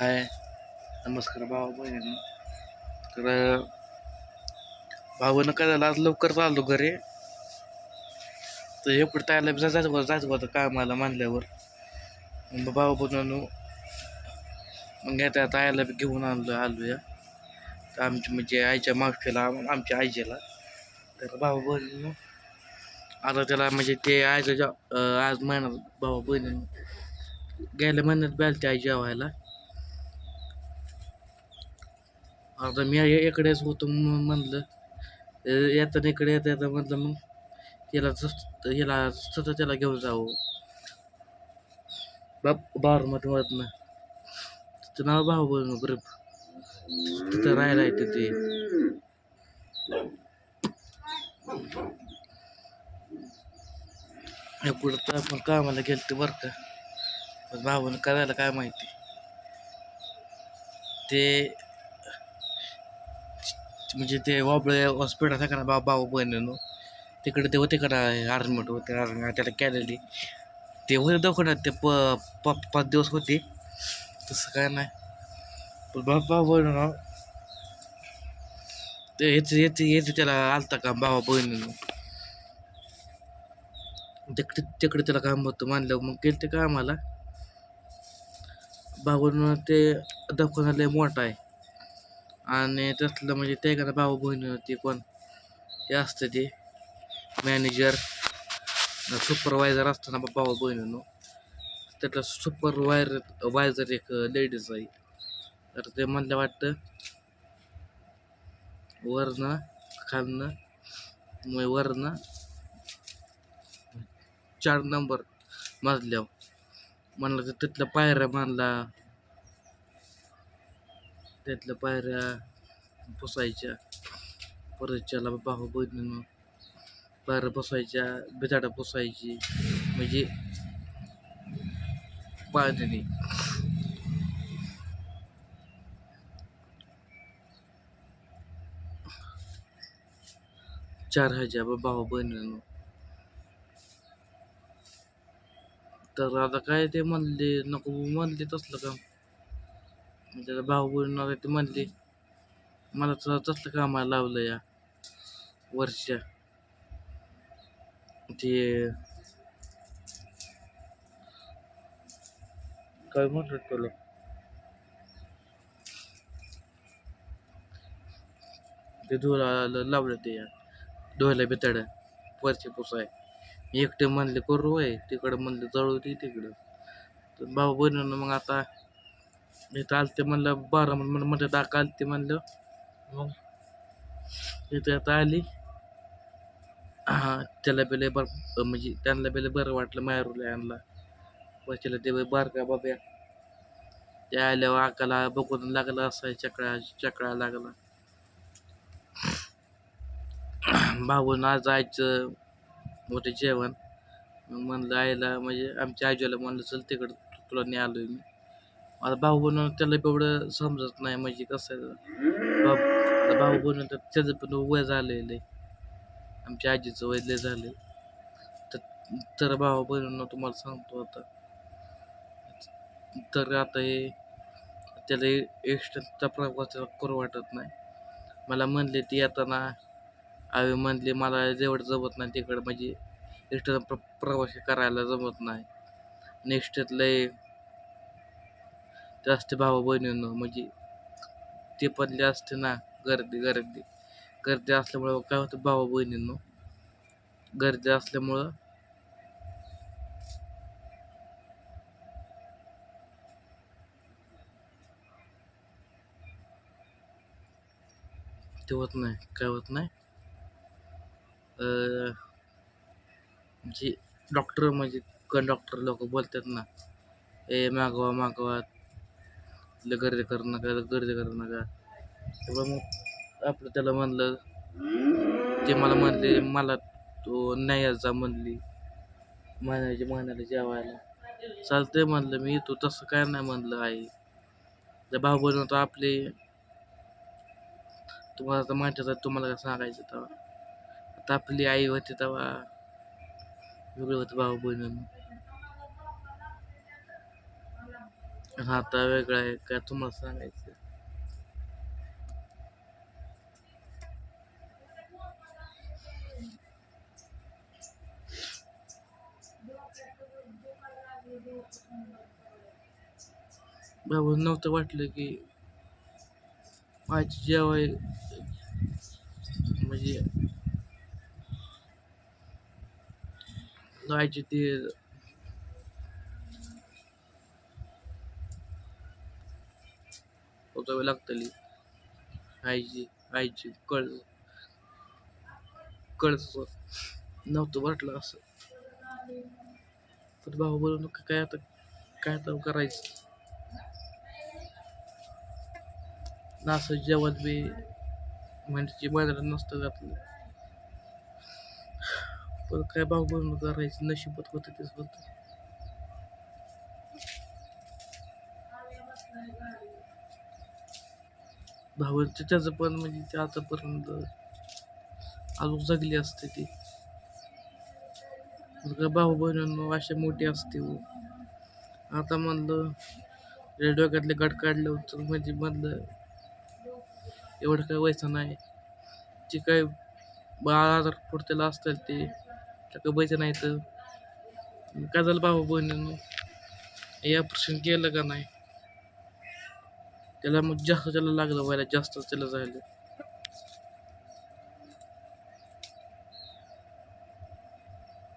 हाय. नमस्कार भावा बहिणी तर भावानं काय झालं आज लवकर चाललो घरी. तर हे एवढं त्याला जायचं होतं जायचं होतं कामाला मानल्यावर मग भाऊ बनवून मग त्या तायाला बी घेऊन आणलो आलो या तर आमची म्हणजे आईच्या मावशीला आमच्या आईजीला. तर भाऊ बहिणी आता त्याला म्हणजे ते आयचं आज महिना भाऊ बहिणी गेल्या महिन्यात बॅल आई जेवायला. आता मी इकडेच होतो म्हणलं. येताना इकडे येता येता म्हणलं मग याला सत याला सतत त्याला घेऊन जावं. बाप बारमध्ये मधनं तिथं नाव भाऊ बोलणं बरं. तिथं राहायला आहे तिथे. कुठं तर आपण कामाला गेलं ते बरं का. पण भावानं करायला काय माहिती. ते म्हणजे ते वाबळे हॉस्पिटल आहे का ना बाबा भाऊ बहिणीनं. तिकडे ते होते का ना आर्मीट होते त्याला कॅलरी ते होते दवाखान्यात ते प प- पाच दिवस होते. तसं काय नाही. पण बाबा बहिण बहिणीनं ते येते येते येते त्याला आलता का बाबा बहिणीनं? तिकडे तिकडे त्याला काम होतं मानलं मग गेलं ते कामाला बाबा ते दवाखाना लय मोठा आहे. आणि त्यातलं म्हणजे ते का भाऊ बहिणी ते कोण ते असतं ते. मॅनेजर सुपरवायझर असतं ना भाऊ बहिणीनं त्यातलं सुपरवायर वायझर एक लेडीज आहे. तर ते म्हणलं वाटतं वरनं खालनं मग वरनं चार नंबर मजल्यावर. म्हणलं तर तिथलं पायऱ्या मानला त्यातल्या पायऱ्या पुसायच्या. परत त्याला भाऊ बहिणीनं पायऱ्या पुसायच्या बिताडा पुसायची. म्हणजे पाण्याने चार हजार भाऊ बहिणीनं. तर आता काय ते म्हणले नको म्हणले तसलं काम. म्हणजे भाऊ बहीण ते म्हणले मला तर तसलं कामाला लावलं या वर्षा. ते काय म्हणतात तुला? ते धुवायला लावलं ते या. धुवायला बिताड वरचे पुसाय एकटे म्हणले करू वय तिकडं म्हणले जळू दे तिकडं. तर भाऊ बहिणीनं मग आता इथं आलते म्हणलं बारा म्हणलं म्हणलं डाक आलते म्हणलं. मग इथं आता आली. हा त्याला बेले बर म्हणजे त्यांना बेले बरं वाटलं मायरूला आणला वरच्याला ते बारका बाब्या? त्या आल्यावर आकाला बघून लागला असाय चकळा चकळा लागला. भाऊन आज आयचं मोठे जेवण. मग म्हणलं आईला म्हणजे आमच्या आजीला म्हणलं चल तिकडं तुला नाही आलोय मी. आता भाऊ बनवून त्याला एवढं समजत नाही म्हणजे कसं आहे, भाऊ भाऊ बनवून तर त्याचं पण वय झालेलं आहे. आमच्या आजीचं वय लय झालं तर तर भाऊ बनवून तुम्हाला सांगतो आता. तर आता हे त्याला एक्स्ट्राचा प्रवास करू वाटत नाही. मला म्हणले ती येताना आवे म्हणले मला जेवढं जमत नाही तिकडं म्हणजे एक्स्ट्रा प्र प्रवास करायला जमत नाही. नेक्स्ट लय जास्त भावा बहिणीनं म्हणजे ते पण जास्त ना गर्दी गर्दी. गर्दी असल्यामुळं काय होतं भावा बहिणीनं गर्दी असल्यामुळं ते होत नाही. काय होत नाही? जे डॉक्टर म्हणजे कंडक्टर म्हणजे, लोक बोलतात ना ए मागवा मागवा तिथलं गर्दी करू नका गर्दी करू नका. तेव्हा मग आपलं त्याला म्हणलं ते मला म्हणले मला तो नाही यायचा म्हणली. म्हणायचे म्हणायला जेवायला. चालतंय म्हणलं मी तू तसं काय नाही म्हणलं आई. त्या भाऊ बनवतो आपले तुम्हाला तर माहितीच आहे तुम्हाला काय सांगायचं तेव्हा? आता आपली आई होती तेव्हा. वेगळं होतं भाऊ बहिण हाता आता वेगळा आहे काय तुम्हाला सांगायचं बाबा नव्हतं वाटलं की माझी जेव्हा म्हणजे गायची ते होतावी लागतली. आईजी आईजी कळ कळस नव्हतं वाटलं असं. तर भाऊ बोलून काय आता काय तर करायचं? ना असं जेवण बी म्हणजे बाजारात नसतं घातलं. पण काय भाऊ बोलून करायचं नशिबत होतं तेच होतं. भावांचं त्याचं पण म्हणजे ते आतापर्यंत अजून जगली असते ती. भाऊ बहिणींनो असे मोठी असते हो. आता म्हणलं या डोक्यातले गट काढलं तर म्हणजे म्हणलं एवढं काय व्हायचं नाही. जे काय बाळा आजार पुढच्याला असतात ते त्या काय व्हायचं नाही तर. काय झालं भाऊ बहिणींनो? हे ऑपरेशन केलं का नाही? त्याला मग जास्त त्याला लागलं व्हायला जास्त त्याला झालं.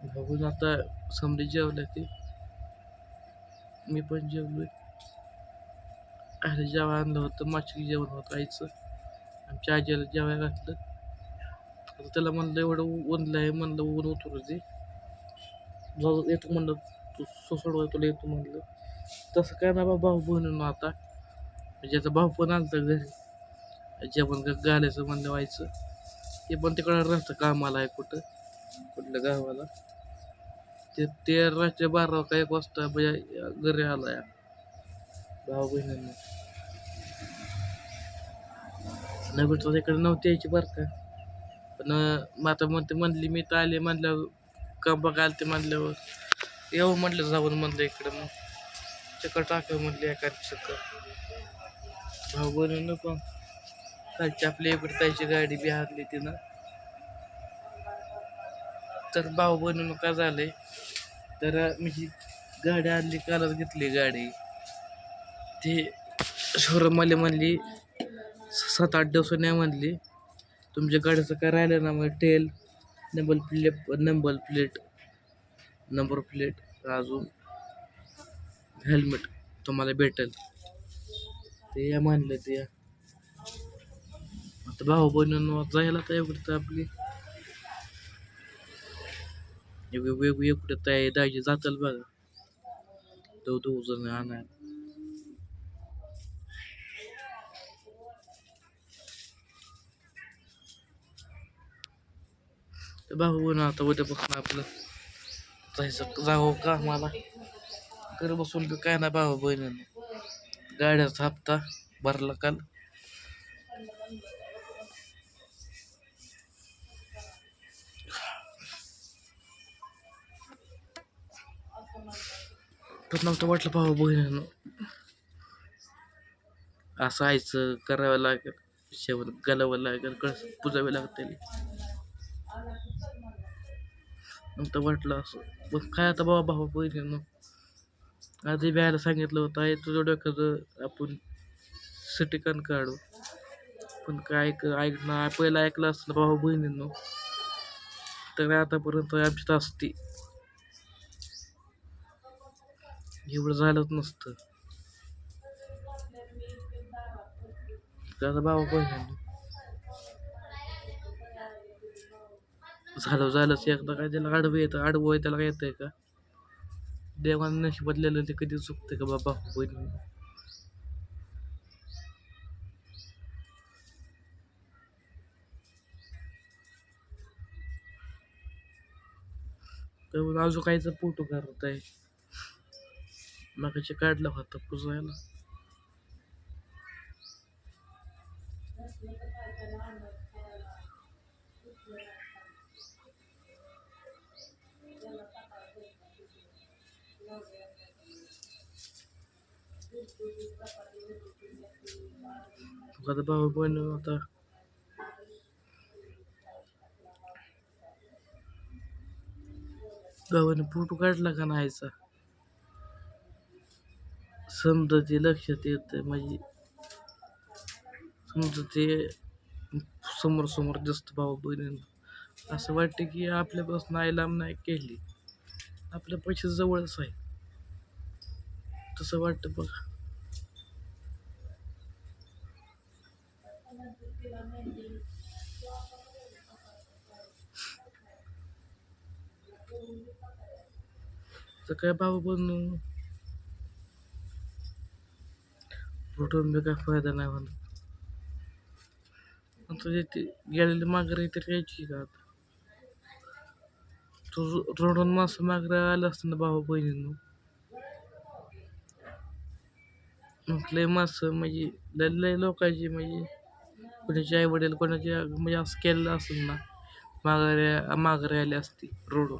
बघून आता समरी जेवलं ते मी पण जेवलोय. आईला जेवण आणलं होतं माशी जेवण होतं आईचं. आमच्या आजीला जेवायला घातलं. आता त्याला म्हणलं एवढं ओनलं आहे म्हणलं ऊन उतरू दे. जाऊ येतो म्हणलं तू सोडवाय तुला येतो म्हणलं. तसं काय ना भाऊ बहिणीनं आता. म्हणजे ज्याचा भाऊ पण आलता घरी जेवण घालायचं म्हणलं व्हायचं. ते पण तिकडं राहतं कामाला आहे कुठं कुठल्या गावाला. ते ते रात्री बारा का एक वाजता म्हणजे घरी आला या भाऊ बहिणींना. नवीन तर इकडे नव्हती यायची बरं का. पण माता म्हणते म्हणली मी तर आले म्हणल्यावर का बघायला ते म्हणल्यावर. येऊ म्हटलं जाऊन म्हणलं इकडं मग. चक्कर टाकावं म्हणलं एका चक्कर भाऊ बहिणीनं नको. कालची आपल्या इकडे गाडी बी हारली तिनं. तर भाऊ बहिणीनं नका झालंय. तर मी ही गाडी आणली कालच घेतली गाडी. ती शोरूम मला म्हणली सात आठ दिवस नाही म्हणली. तुमच्या गाडीचं काय राहिलं ना मग tail number plate number plate number plate अजून हेल्मेट तुम्हाला भेटेल. ते या म्हणलं ते या. आता भाऊ बहिणीनं जायला तर एवढं आपली वेगवेगळी कुठे तयारी दाजी जातात बघा. तो दोघ जण आणाय तर भाऊ बहिण आता उद्यापासून आपलं जायचं जावं का मला घर बसून काय ना भाऊ बहिणीनं? गाड्याचा हप्ता भरला काल. तर नव्हतं वाटलं भाऊ बहिणीनं. असं आयचं करावं लागेल शेवट घालावं लागेल कळस पुजावे लागतील. नव्हतं वाटलं असं. पण काय आता बाबा भाऊ बहिणीनं? आधी ब्यायला सांगितलं होतं आहे तुझं डोक्याचं आपण सिटिकन काढू. पण काय ऐक ऐकणं पहिलं ऐकलं असलं भाऊ बहिणीनं. तर आतापर्यंत आमच्यात असती. एवढं झालंच नसतं. त्याचा भाऊ बहिणीनं. झालं झालंच. एकदा काय त्याला आडवं येतं आडवं आहे त्याला काय येतंय का? देवानं नशिबातलेलं ते कधी चुकतं का बाबा? बहिणी तर अजून काहीच फोटो करत आहे. मागाचे काढला होता पुजायला. आता भाऊ बहीण आता भावाने फोटो काढला का नाहीचा समजा ते लक्षात येत म्हणजे समजा ते समोर समोर जास्त भाऊ बहिणी असं वाटतं की आपल्यापासून आई लांब नाही केली. आपल्या पैसे जवळच आहे. तसं वाटतं बघा. तर काय भाऊ बनू फुटून बी काय फायदा नाही म्हणत तुझे ते गेलेली माघारी तर घ्यायची का आता? तू रडून माणसं माघारी आलं असतं ना भाऊ बहिणींनो? मग माणसं म्हणजे लय लय लोकांची म्हणजे कोणाचे आई वडील कोणाचे म्हणजे असं केलेलं असेल ना माघारी माघारी आली असती रडून.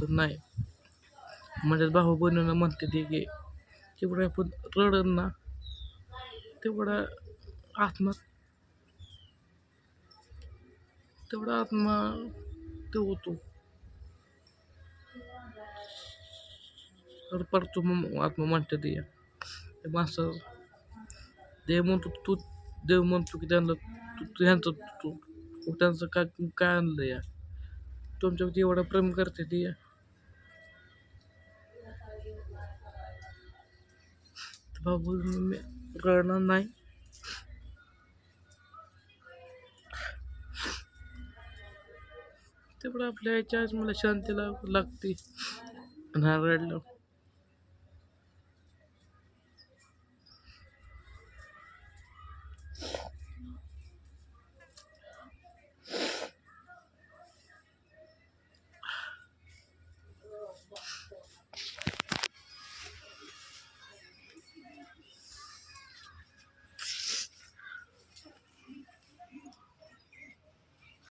पण नाही. म्हणजे भाऊ बनवून म्हणते ते की तेवढं आपण रडन ना तेवढा आत्मा तेवढा आत्मा ते होतो. तर परतो मग आत्मा म्हणते ते. ते म्हणतो तू देव म्हणतो की त्यांना तू ह्यांचं तू त्यांचं काय काय आणलं या तुमच्यावरती एवढं प्रेम करते ती या बाबू मी रडणार नाही तेवढं आपल्या याच्या आज मला शांती लागते नाही रडलं